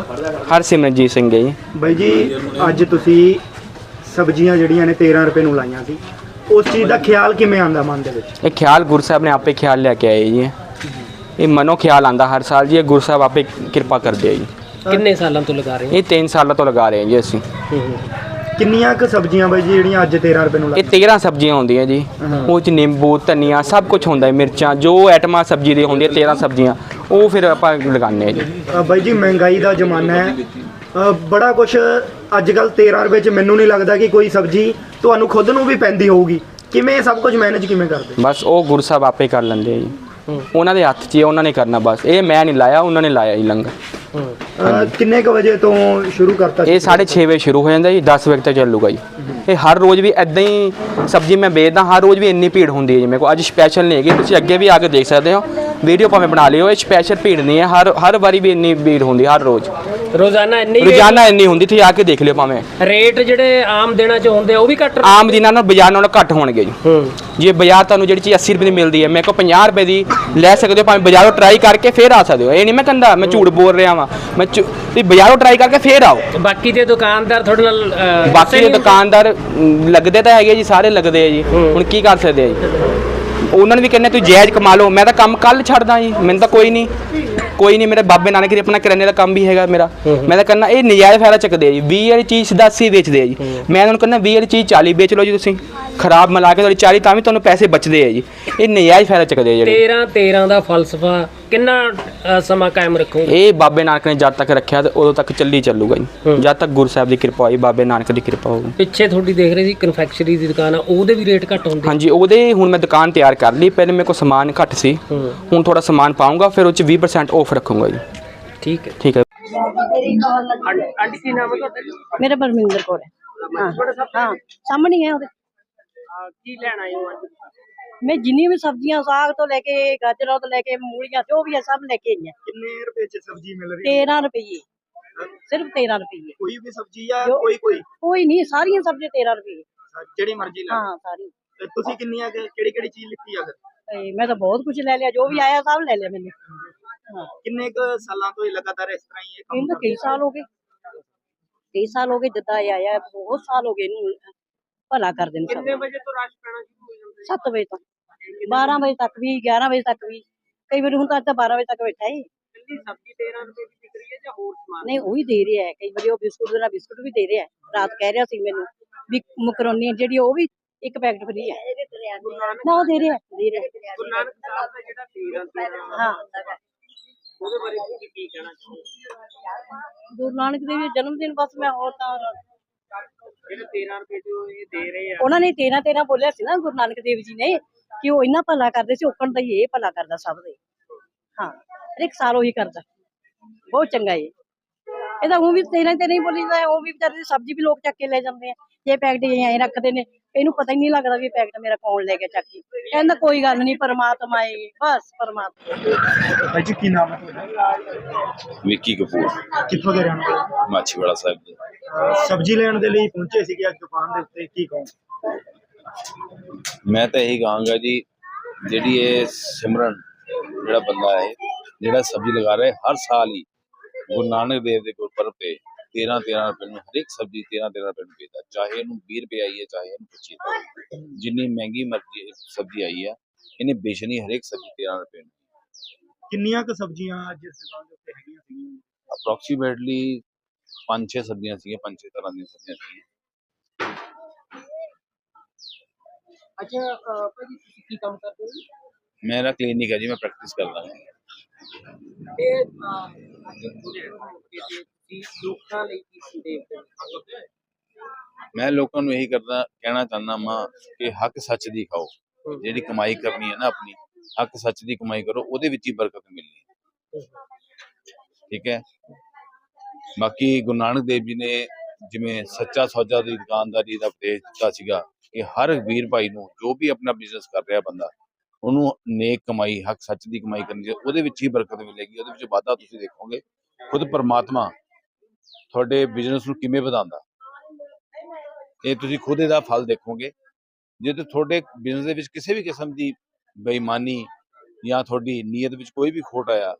ਤੁਹਾਡਾ? ਹਰਸਿਮਰਨਜੀਤ ਸਿੰਘ ਹੈ ਜੀ। ਬਾਈ ਜੀ ਅੱਜ ਤੁਸੀਂ ਸਬਜ਼ੀਆਂ ਜਿਹੜੀਆਂ ਨੇ 13 ਰੁਪਏ ਨੂੰ ਲਾਈਆਂ ਸੀ। ਉਸ ਚੀਜ਼ ਦਾ ਖਿਆਲ ਕਿਵੇਂ ਆਂਦਾ ਮਨ ਦੇ ਵਿੱਚ? ਇਹ ਖਿਆਲ ਗੁਰੂ ਸਾਹਿਬ ਨੇ ਆਪੇ ਖਿਆਲ ਲੈ ਕੇ ਆਏ ਜੀ। ਇਹ ਮਨੋ ਖਿਆਲ ਆਂਦਾ ਹਰ ਸਾਲ ਜੀ। ਇਹ ਗੁਰੂ ਸਾਹਿਬ ਆਪੇ ਕਿਰਪਾ ਕਰਦੇ ਆ ਜੀ। ਕਿੰਨੇ ਸਾਲਾਂ ਤੋਂ ਲਗਾ ਰਹੇ ਇਹ 3 ਸਾਲਾਂ ਤੋਂ ਲਗਾ ਰਹੇ ਹਾਂ ਜੀ ਅਸੀਂ। ਹੋ ਕਿੰਨੀਆਂ ਕੁ ਸਬਜ਼ੀਆਂ ਬਾਈ ਜੀ ਜਿਹੜੀਆਂ ਅੱਜ 13 ਰੁਪਏ ਨੂੰ ਇਹ ਲਾਈਆਂ 13 ਸਬਜ਼ੀਆਂ ਹੁੰਦੀਆਂ ਜੀ। ਉਹ ਚ ਨਿੰਬੂ ਧਨੀਆ ਸਭ ਕੁਝ ਹੁੰਦਾ ਹੈ ਮਿਰਚਾਂ ਜੋ ਐਟਮਾਂ ਸਬਜ਼ੀ ਦੇ ਹੁੰਦੀਆਂ 13 ਸਬਜ਼ੀਆਂ। ਉਹ ਫਿਰ ਆਪਾਂ ਲਗਾਉਂਦੇ ਆ ਜੀ। ਅ, ਬਾਈ ਜੀ ਮਹਿੰਗਾਈ ਦਾ ਜ਼ਮਾਨਾ ਹੈ। ਅ, ਬੜਾ ਕੁਝ ਅੱਜ ਕੱਲ 13 ਰੁਪਏ ਚ ਮੈਨੂੰ ਨਹੀਂ ਲੱਗਦਾ ਕਿ ਕੋਈ ਸਬਜ਼ੀ ਤੁਹਾਨੂੰ ਖੁਦ ਨੂੰ ਵੀ ਪੈਂਦੀ ਹੋਊਗੀ। ਕਿਵੇਂ ਇਹ ਸਭ ਕੁਝ ਮੈਨੇਜ ਕਿਵੇਂ ਕਰਦੇ? ਬਸ ਉਹ ਗੁਰੂ ਸਾਹਿਬ ਆਪੇ ਕਰ ਲੈਂਦੇ ਆ ਜੀ। ਉਹਨਾਂ ਦੇ ਹੱਥ 'ਚ ਹੀ ਹੈ, ਉਹਨਾਂ ਨੇ ਕਰਨਾ ਬਸ। ਇਹ ਮੈਂ ਨਹੀਂ ਲਾਇਆ ਉਹਨਾਂ ਨੇ ਲਾਇਆ ਜੀ ਲੰਗਰ। ਅ, ਕਿੰਨੇ ਕ ਵਜੇ ਤੋਂ ਸ਼ੁਰੂ ਕਰਤਾ ਇਹ 6:30 ਵਜੇ ਸ਼ੁਰੂ ਹੋ ਜਾਂਦਾ ਜੀ 10 ਵਜੇ ਤੱਕ ਚੱਲੂਗਾ ਜੀ। ਇਹ ਹਰ ਰੋਜ਼ ਵੀ ਐਦਾਂ ਹੀ ਸਬਜ਼ੀ ਮੈਂ ਵੇਚਦਾ ਹਰ ਰੋਜ਼ ਵੀ ਇੰਨੀ ਭੀੜ ਹੁੰਦੀ ਹੈ ਜੀ ਮੇਰੇ ਕੋਲ। ਅੱਜ ਸਪੈਸ਼ਲ ਨਹੀਂ ਹੈਗੀ ਤੁਸੀਂ ਅੱਗੇ ਵੀ ਆ ਕੇ ਦੇਖ ਸਕਦੇ ਹੋ। ਵੀਡੀਓ ਭਾਵੇਂ ਬਣਾ ਲਿਓ ਇਹ ਸਪੈਸ਼ਲ ਭੀੜ ਨਹੀਂ ਹੈ ਹਰ ਹਰ ਵਾਰੀ ਵੀ ਇੰਨੀ ਭੀੜ ਹੁੰਦੀ ਹਰ ਰੋਜ਼। ਰੋਜ਼ਾਨਾ ਇੰਨੀ ਰੋਜ਼ਾਨਾ ਇੰਨੀ ਹੁੰਦੀ ਤੁਸੀਂ ਆ ਕੇ ਦੇਖ ਲਿਓ ਭਾਵੇਂ। ਰੇਟ ਜਿਹੜੇ ਆਮ ਦਿਨਾਂ ਚ ਹੁੰਦੇ ਆ ਉਹ ਵੀ ਘੱਟ ਆਮ ਦਿਨਾਂ ਨਾਲ ਬਾਜ਼ਾਰ ਨਾਲੋਂ ਘੱਟ ਹੋਣਗੇ ਜੀ। ਹੂੰ। ਜੇ ਬਾਜ਼ਾਰ ਤੁਹਾਨੂੰ ਜਿਹੜੀ ਚੀਜ਼ 80 ਰੁਪਏ ਦੀ ਮਿਲਦੀ ਹੈ ਮੇਰੇ ਕੋਲ 50 ਰੁਪਏ ਦੀ ਲੈ ਸਕਦੇ ਹੋ ਭਾਵੇਂ ਬਾਜ਼ਾਰੋਂ ਟਰਾਈ ਕਰਕੇ ਫੇਰ ਆ ਸਕਦੇ ਹੋ। ਇਹ ਨਹੀਂ ਮੈਂ ਕਹਿੰਦਾ ਮੈਂ ਝੂਠ ਬੋਲ ਰਿਹਾ ਵਾਂ। ਮੈਂ ਝੂ- ਤੁਸੀਂ ਬਾਜ਼ਾਰੋਂ ਟਰਾਈ ਕਰਕੇ ਫੇਰ ਆਓ। ਬਾਕੀ ਦੇ ਦੁਕਾਨਦਾਰ ਤੁਹਾਡੇ ਨਾਲ ਅਹ, ਬਾਕੀ ਦੇ ਦੁਕਾਨਦਾਰ ਲੱਗਦੇ ਤਾਂ ਹੈਗੇ ਜੀ ਸਾਰੇ ਲੱਗਦੇ ਆ ਜੀ। ਹੁਣ ਕੀ ਕਰ ਸਕਦੇ ਆ ਜੀ? ਉਹਨਾਂ ਨੇ ਵੀ ਕਹਿੰਦੇ ਤੁਸੀਂ ਜਾਇਜ਼ ਕਮਾ ਲਓ। ਮੈਂ ਤਾਂ ਕੰਮ ਕੱਲ ਛੱਡਦਾ ਜੀ ਮੈਨੂੰ ਤਾਂ ਕੋਈ ਨਹੀਂ। ਕੋਈ ਨਹੀਂ ਮੇਰੇ ਬਾਬੇ ਨਾਨਕ ਦੀ ਆਪਣਾ ਕਰਿਆਨੇ ਦਾ ਕੰਮ ਵੀ ਹੈਗਾ ਮੇਰਾ। ਮੈਂ ਤਾਂ ਕਹਿੰਦਾ ਇਹ ਨਜਾਇਜ਼ ਫਾਇਦਾ ਚੱਕਦੇ ਆ ਜੀ। 20 ਵਾਲੀ ਚੀਜ਼ ਸਿੱਧਾ 80 ਵੇਚਦੇ ਆ ਜੀ। ਮੈਂ ਉਹਨਾਂ ਨੂੰ ਕਹਿੰਦਾ 20 ਵਾਲੀ ਚੀਜ਼ 40 ਵੇਚ ਲਓ ਜੀ ਤੁਸੀਂ। ਖਰਾਬ ਮਿਲਾ ਕੇ ਤੁਹਾਡੀ 40 ਤਾਂ ਵੀ ਤੁਹਾਨੂੰ ਪੈਸੇ ਬਚਦੇ ਆ ਜੀ। ਇਹ ਨਜਾਇਜ਼ ਫਾਇਦਾ ਚੱਕਦੇ ਆ ਜਿਹੜੇ। 13 13 ਦਾ ਫਲਸਫਾ ਕਿੰਨਾ ਅਹ, ਸਮਾਂ ਕਾਇਮ ਰੱਖੋਗੇ? ਇਹ ਬਾਬੇ ਨਾਨਕ ਨੇ ਜਦ ਤੱਕ ਰੱਖਿਆ ਤੇ ਉਦੋਂ ਤੱਕ ਚੱਲੀ ਚੱਲੂਗਾ ਜੀ। ਜਦ ਤੱਕ ਗੁਰੂ ਸਾਹਿਬ ਦੀ ਕਿਰਪਾ ਹੋਈ ਬਾਬੇ ਨਾਨਕ ਦੀ ਕਿਰਪਾ ਹੋਊਗੀ। ਪਿੱਛੇ ਤੁਹਾਡੀ ਦੇਖ ਰਹੇ ਸੀ ਕਨਫੈਕਸ਼ਨਰੀ ਦੀ ਦੁਕਾਨ ਆ ਉਹਦੇ ਵੀ ਰੇਟ ਘੱਟ ਹੁੰਦੇ। ਹਾਂਜੀ ਉਹਦੇ ਹੁਣ ਮੈਂ ਦੁਕਾਨ ਤਿਆਰ ਕਰ ਲਈ ਪਹਿਲੇ ਮੇਰੇ ਕੋਲ ਸਮਾਨ ਘੱਟ ਸੀ। ਹੂੰ। ਹੁਣ ਥੋੜਾ ਸਮਾਨ ਪਾਉਂਗਾ ਫਿਰ ਉਹ ਚ 20% ਆਫ ਰੱਖੂੰਗਾ ਜੀ। ਠੀਕ ਹੈ। ਠੀਕ ਹੈ। ਆਂਟੀ ਕੀ ਨਾਮ ਹੈ ਤੁਹਾਡਾ? ਮੇਰਾ ਬਰਮਿੰਦਰ ਕੌਰ ਹੈ। ਹਾਂ। ਹਾਂ। ਸਾਹਮਣੇ ਹੀ ਹੈ ਉਹਦੇ। ਕੀ ਲੈਣ ਆਏ ਹੋ ਅੱਜ? ਮੈਂ ਜਿੰਨੀ ਵੀ ਸਬਜ਼ੀਆਂ ਸਾਗ ਤੋਂ ਲੈ ਕੇ ਗਾਜਰਾਂ ਤੋਂ ਲੈ ਕੇ ਮੂਲੀਆਂ ਜੋ ਵੀ ਹੈ ਸਭ ਲੈ ਕੇ ਆਈ ਹਾਂ ਕਿੰਨੇ ਰੁਪਏ ਚ ਸਬਜ਼ੀ ਮਿਲ ਰਹੀ ਹੈ? 13 ਰੁਪਏ ਸਿਰਫ 13 ਰੁਪਏ ਕੋਈ ਵੀ ਸਬਜ਼ੀ ਆ ਜੋ- ਕੋਈ ਕੋਈ? ਕੋਈ ਨਹੀਂ ਸਾਰੀਆਂ ਸਬਜ਼ੀਆਂ 13 ਰੁਪਏ ਜਿਹੜੀ ਮਰਜ਼ੀ ਲੈ ਹਾਂ ਸਾਰੀ। ਤੇ ਤੁਸੀਂ ਕਿੰਨੀਆਂ ਕਿਹੜੀ ਕਿਹੜੀ ਚੀਜ਼ ਲਿੱਤੀ ਆ ਫਿਰ? ਤੇ ਮੈਂ ਤਾਂ ਬਹੁਤ ਕੁਝ ਲੈ ਲਿਆ ਜੋ ਵੀ ਆਇਆ ਸਭ ਲੈ ਲਿਆ ਹਾਂ। ਕਿੰਨੇ ਕ ਸਾਲਾਂ ਤੋਂ ਇਹ ਲਗਾਤਾਰ ਇਸ ਤਰ੍ਹਾਂ ਹੀ ਇਹ ਕੰਮ ਇਹਨੂੰ ਕਈ ਸਾਲ ਹੋ ਗਏ। ਕਈ ਸਾਲ ਹੋ ਗਏ ਜਿੱਦਾਂ ਇਹ ਆਇਆ ਬਹੁਤ ਸਾਲ ਹੋ ਗਏ ਇਹਨੂੰ ਭਲਾ ਕਰ ਦੇਣ ਸਭ। ਕਿੰਨੇ ਵਜੇ ਤੋਂ ਰਸ਼ ਪੈਣਾ ਸ਼ੁਰੂ ਹੋ ਜਾਂਦਾ 7 ਵਜੇ ਤੋਂ। 12 ਵਜੇ ਤੱਕ ਵੀ 11 ਵਜੇ ਤੱਕ ਵੀ। ਕਈ ਵਾਰੀ ਹੁਣ ਤਾਂ ਅੱਜ ਤਾਂ 12 ਵਜੇ ਤੱਕ ਬੈਠਾ ਹੈ ਕੱਲੀ ਸਬਜ਼ੀ 13 ਰੁਪਏ ਦੀ ਵਿਕ ਰਹੀ ਹੈ ਜਾਂ ਹੋਰ ਸਮਾਨ? ਨਹੀਂ ਉਹ ਵੀ ਦੇ ਰਿਹਾ ਹੈ ਕਈ ਵਾਰੀ ਉਹ ਬਿਸਕੁਟ ਦੇ ਨਾਲ ਬਿਸਕੁਟ ਵੀ ਦੇ ਰਿਹਾ ਹੈ ਰਾਤ ਕਹਿ ਰਿਹਾ ਸੀ ਮੈਨੂੰ ਵੀ ਮਕਰੋਨੀ ਜਿਹੜੀ ਉਹ ਵੀ ਇੱਕ ਪੈਕਟ ਫਰੀ ਹੈ ਨਾ ਉਹ ਦੇ ਰਿਹਾ ਹੈ, ਦੇ ਰਿਹਾ ਹੈ। ਗੁਰੂ ਨਾਨਕ ਸਾਹਿਬ ਦਾ ਜਿਹੜਾ 13 13 ਹਾਂ। ਉਹਦੇ ਬਾਰੇ ਤੁਸੀਂ ਕੀ ਕਹਿਣਾ ਚਾਹੋਗੇ? ਗੁਰੂ ਨਾਨਕ ਦੇਵ ਜੀ ਜਨਮ ਦਿਨ ਬਸ ਮੈਂ ਹੋਰ ਤਾਂ ਜਿਹੜੇ 13 ਰੁਪਏ ਜੋ ਇਹ ਦੇ ਰਹੇ ਆ। ਉਹਨਾਂ ਨੇ 13 13 ਬੋਲਿਆ ਸੀ ਨਾ ਗੁਰੂ ਨਾਨਕ ਦੇਵ ਜੀ ਨੇ। ਕਿ ਉਹ ਇੰਨਾ ਭਲਾ ਕਰਦੇ ਸੀ ਔਕਣ ਦਾ ਹੀ ਇਹ ਭਲਾ ਕਰਦਾ ਸਭ ਦੇ। ਹਾਂ ਹਰ ਇੱਕ ਸਾਲ ਉਹੀ ਕਰਦਾ। ਬਹੁਤ ਚੰਗਾ ਹੈ ਇਹਦਾ ਉਹ ਵੀ 13 ਤੇ ਨਹੀਂ ਬੋਲੀਦਾ ਉਹ ਵੀ ਵਿਚਾਰੇ ਦੀ ਸਬਜ਼ੀ ਵੀ ਲੋਕ ਚੱਕ ਕੇ ਲੈ ਜਾਂਦੇ ਆ। ਇਹ ਪੈਕਟ ਐਂ ਰੱਖਦੇ ਨੇ ਇਹਨੂੰ ਪਤਾ ਹੀ ਨਹੀਂ ਲੱਗਦਾ ਵੀ ਇਹ ਪੈਕਟ ਮੇਰਾ ਕੌਣ ਲੈ ਕੇ ਚੱਕ ਕਹਿੰਦਾ ਕੋਈ ਗੱਲ ਨਹੀਂ ਪਰਮਾਤਮਾ ਹੈ ਬਸ ਪਰਮਾਤਮਾ। ਜੀ ਕੀ ਨਾਮ ਹੈ ਤੁਹਾਡਾ? ਵਿੱਕੀ ਕਪੂਰ। ਕਿੱਥੋਂ ਦੇ ਰਹਿਣ ਵਾਲੇ? ਮਾਛੀਵਾੜਾ ਸਾਹਿਬ ਦੇ। ਸਬਜ਼ੀ ਲੈਣ ਦੇ ਲਈ ਪਹੁੰਚੇ ਸੀਗੇ ਅੱਜ ਦੁਕਾਨ ਦੇ ਉੱਤੇ ਕੀ ਕਹੋ ਮੈਂ ਤਾਂ ਇਹੀ ਕਹਾਂਗਾ ਜੀ ਜਿਹੜੀ ਇਹ ਸਿਮਰਨ ਜਿਹੜਾ ਬੰਦਾ ਹੈ ਜਿਹੜਾ ਸਬਜ਼ੀ ਲਗਾ ਰਿਹਾ ਹਰ ਸਾਲ ਹੀ ਗੁਰੂ ਨਾਨਕ ਦੇਵ ਦੇ ਗੁਰਪੁਰਬ ਤੇ 13 13 ਰੁਪਏ ਨੂੰ ਹਰ ਇੱਕ ਸਬਜ਼ੀ 13 13 ਰੁਪਏ ਨੂੰ ਵੇਚਦਾ ਚਾਹੇ ਇਹਨੂੰ 20 ਰੁਪਏ ਆਈ ਹੈ ਚਾਹੇ ਇਹਨੂੰ 25 ਰੁਪਏ ਜਿੰਨੀ ਮਹਿੰਗੀ ਮਰਜ਼ੀ ਸਬਜ਼ੀ ਆਈ ਹੈ ਇਹਨੇ ਵੇਚਣੀ ਹਰ ਇੱਕ ਸਬਜ਼ੀ 13 ਰੁਪਏ ਨੂੰ। ਕਿੰਨੀਆਂ ਕ ਸਬਜ਼ੀਆਂ ਅੱਜ ਇਸ ਦੁਕਾਨ ਦੇ ਉੱਤੇ ਹੈਗੀਆਂ ਸੀਗੀਆਂ? ਅਪਰੋਕਸੀਮੇਟਲੀ ਪੰਜ ਛੇ ਸਬਜ਼ੀਆਂ ਸੀਗੀਆਂ ਪੰਜ ਛੇ ਤਰ੍ਹਾਂ ਦੀਆਂ ਸਬਜ਼ੀਆਂ ਸੀਗੀਆਂ। ਅੱਛਾ ਅਹ, ਭਾਜੀ ਤੁਸੀਂ ਕੀ ਕੰਮ ਕਰਦੇ ਹੋ ਮੇਰਾ ਕਲੀਨਿਕ ਹੈ ਜੀ ਮੈਂ ਪ੍ਰੈਕਟਿਸ ਕਰਦਾ ਹਾਂ। ਤੇ ਅਹ, ਅੱਜ ਪੂਰੇ ਮੌਕੇ ਤੇ ਤੁਸੀਂ ਲੋਕਾਂ ਲਈ ਕੀ ਸੰਦੇਸ਼ ਦੇਣਾ ਮੈਂ ਲੋਕਾਂ ਨੂੰ ਇਹੀ ਕਰਦਾ ਕਹਿਣਾ ਚਾਹੁੰਦਾ ਮਾਂ ਕਿ ਹੱਕ ਸੱਚ ਦੀ ਖਾਓ। ਜਿਹੜੀ ਕਮਾਈ ਕਰਨੀ ਹੈ ਨਾ ਆਪਣੀ ਹੱਕ ਸੱਚ ਦੀ ਕਮਾਈ ਕਰੋ ਉਹਦੇ ਵਿੱਚ ਹੀ ਬਰਕਤ ਮਿਲਣੀ ਹੈ। ਠੀਕ ਹੈ? ਬਾਕੀ ਗੁਰੂ ਨਾਨਕ ਦੇਵ ਜੀ ਨੇ ਜਿਵੇਂ ਸੱਚਾ ਸੌਦਾ ਦੀ ਦੁਕਾਨਦਾਰੀ ਦਾ ਉਪਦੇਸ਼ ਦਿੱਤਾ ਸੀਗਾ ਕਿ ਹਰ ਵੀਰ ਭਾਈ ਨੂੰ ਜੋ ਵੀ ਆਪਣਾ ਬਿਜ਼ਨਸ ਕਰ ਰਿਹਾ ਬੰਦਾ, ਉਹਨੂੰ ਨੇਕ ਕਮਾਈ, ਹੱਕ ਸੱਚ ਦੀ ਕਮਾਈ ਕਰਨੀ ਚਾਹੀਦੀ ਉਹਦੇ ਵਿੱਚ ਹੀ ਬਰਕਤ ਮਿਲੇਗੀ, ਉਹਦੇ ਵਿੱਚ ਵਾਧਾ ਤੁਸੀਂ ਦੇਖੋਗੇ। ਖੁਦ ਪਰਮਾਤਮਾ ਤੁਹਾਡੇ ਬਿਜ਼ਨਸ ਨੂੰ ਕਿਵੇਂ ਵਧਾਉਂਦਾ। ਇਹ ਤੁਸੀਂ ਖੁਦ ਇਹਦਾ ਫਲ ਦੇਖੋਗੇ। ਜੇ ਤੇ ਤੁਹਾਡੇ ਬਿਜ਼ਨਸ ਦੇ ਵਿੱਚ ਕਿਸੇ ਵੀ ਕਿਸਮ ਦੀ ਬੇਈਮਾਨੀ ਜਾਂ ਤੁਹਾਡੀ ਨੀਅਤ ਵਿੱਚ ਕੋਈ ਵੀ ਖੋਟ ਆਇਆ,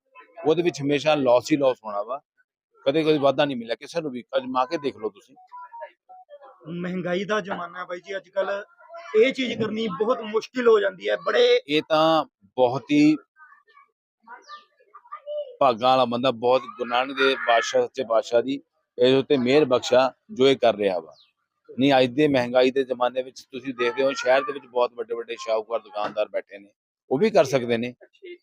ਉਹਦੇ ਵਿੱਚ ਹਮੇਸ਼ਾ ਲਾਸ ਹੀ ਲਾਸ ਹੋਣਾ ਵਾ। ਕਦੇ ਕੋਈ ਵਾਧਾ ਨਹੀਂ ਮਿਲਿਆ, ਕਿਸੇ ਨੂੰ ਵੀ। ਅਜਮਾ ਕੇ ਦੇਖ ਲਓ ਤੁਸੀਂ। ਮਹਿੰਗਾਈ ਦਾ ਜ਼ਮਾਨਾ ਹੈ ਬਾਈ ਜੀ ਅੱਜ ਕੱਲ ਇਹ ਚੀਜ਼ ਕਰਨੀ ਬਹੁਤ ਮੁਸ਼ਕਿਲ ਹੋ ਜਾਂਦੀ ਹੈ, ਬੜੇ ਇਹ ਤਾਂ ਬਹੁਤ ਹੀ ਭਾਗਾਂ ਵਾਲਾ ਬੰਦਾ, ਬਹੁਤ ਗੁਰੂ ਦੇ ਬਾਦਸ਼ਾਹ, ਸੱਚੇ ਬਾਦਸ਼ਾਹ ਦੀ ਇਹਦੇ ਉੱਤੇ ਮਿਹਰ ਬਖਸ਼ਾ ਜੋ ਇਹ ਕਰ ਰਿਹਾ ਵਾ। ਨਹੀਂ, ਅੱਜ ਦੇ ਮਹਿੰਗਾਈ ਦੇ ਜ਼ਮਾਨੇ ਵਿੱਚ ਤੁਸੀਂ ਦੇਖਦੇ ਹੋ, ਸ਼ਹਿਰ ਦੇ ਵਿੱਚ ਬਹੁਤ ਵੱਡੇ ਵੱਡੇ ਸ਼ਾਹੂਕਾਰ, ਦੁਕਾਨਦਾਰ ਬੈਠੇ ਨੇ, ਉਹ ਵੀ ਕਰ ਸਕਦੇ ਨੇ,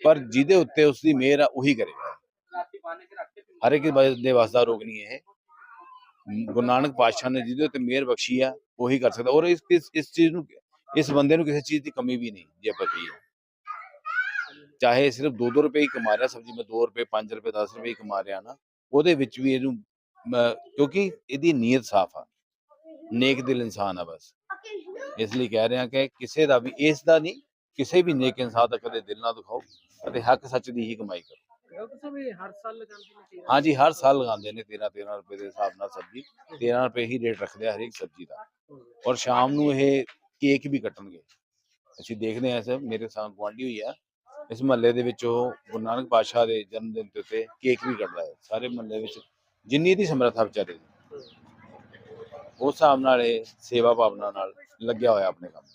ਪਰ ਜਿਹਦੇ ਉੱਤੇ ਉਸ ਦੀ ਮਿਹਰ ਆ, ਉਹੀ ਕਰੇਗਾ। ਹਰ ਇੱਕ ਦੇ ਵਸ ਰੋਗ ਨਹੀਂ ਇਹ। ਗੁਰੂ ਨਾਨਕ ਪਾਤਸ਼ਾਹ ਨੇ ਜਿਹਦੇ ਉੱਤੇ ਮਿਹਰ ਬਖਸ਼ੀ ਆ, ਉਹੀ ਕਰ ਸਕਦਾ। ਔਰ ਇਸ ਇਸ ਚੀਜ਼ ਨੂੰ, ਇਸ ਬੰਦੇ ਨੂੰ ਕਿਸੇ ਚੀਜ਼ ਦੀ ਕਮੀ ਵੀ ਨਹੀਂ, ਜੇ ਆਪਾਂ ਕਹੀਏ ਚਾਹੇ ਸਿਰਫ 2-2 ਰੁਪਏ ਹੀ ਕਮਾ ਰਿਹਾ, ਸਬਜ਼ੀ ਮੈਂ 2 ਰੁਪਏ 5 ਰੁਪਏ 10 ਰੁਪਏ ਹੀ ਕਮਾ ਰਿਹਾ ਨਾ, ਉਹਦੇ ਵਿੱਚ ਵੀ ਇਹਨੂੰ ਕਿਉਂਕਿ ਇਹਦੀ ਨੀਅਤ ਸਾਫ਼ ਆ। ਨੇਕ ਦਿਲ ਇਨਸਾਨ ਆ ਬਸ। ਇਸ ਲਈ ਕਹਿ ਰਿਹਾ ਕਿ ਕਿਸੇ ਦਾ ਵੀ, ਇਸ ਦਾ ਨਹੀਂ, ਕਿਸੇ ਵੀ ਨੇਕ ਇਨਸਾਨ ਦਾ ਕਦੇ ਦਿਲ ਨਾ ਦੁਖਾਓ ਅਤੇ ਹੱਕ ਸੱਚ ਦੀ ਹੀ ਕਮਾਈ ਕਰੋ। ਡਾਕਟਰ ਸਾਹਿਬ ਇਹ ਹਰ ਸਾਲ ਲਗਾਉਂਦੇ ਨੇ ਤੇਰਾਂ ਹਾਂਜੀ ਹਰ ਸਾਲ ਲਗਾਉਂਦੇ ਨੇ 13 13 ਰੁਪਏ ਦੇ ਹਿਸਾਬ ਨਾਲ ਸਬਜ਼ੀ। 13 ਰੁਪਏ ਹੀ ਰੇਟ ਰੱਖਦੇ ਆ ਹਰੇਕ ਸਬਜ਼ੀ ਦਾ। ਔਰ ਸ਼ਾਮ ਨੂੰ ਇਹ ਕੇਕ ਵੀ ਕੱਟਣਗੇ। ਅਸੀਂ ਦੇਖਦੇ ਹਾਂ ਇਸ ਮੇਰੇ ਸਾਹ ਗੁਆਂਢੀ ਹੋਈ ਆ। ਇਸ ਮਹੱਲੇ ਦੇ ਵਿੱਚ ਉਹ ਗੁਰੂ ਨਾਨਕ ਪਾਤਸ਼ਾਹ ਦੇ ਜਨਮ ਦਿਨ ਦੇ ਉੱਤੇ ਕੇਕ ਵੀ ਕੱਟਦਾ ਹੈ। ਸਾਰੇ ਮਹੱਲੇ ਵਿੱਚ ਜਿੰਨੀ ਦੀ ਸਮਰੱਥਾ ਵਿਚਾਰੇ ਦੀ। ਉਸ ਹਿਸਾਬ ਨਾਲ ਇਹ ਸੇਵਾ ਭਾਵਨਾ ਨਾਲ ਲੱਗਿਆ ਹੋਇਆ ਆਪਣੇ ਕੰਮ।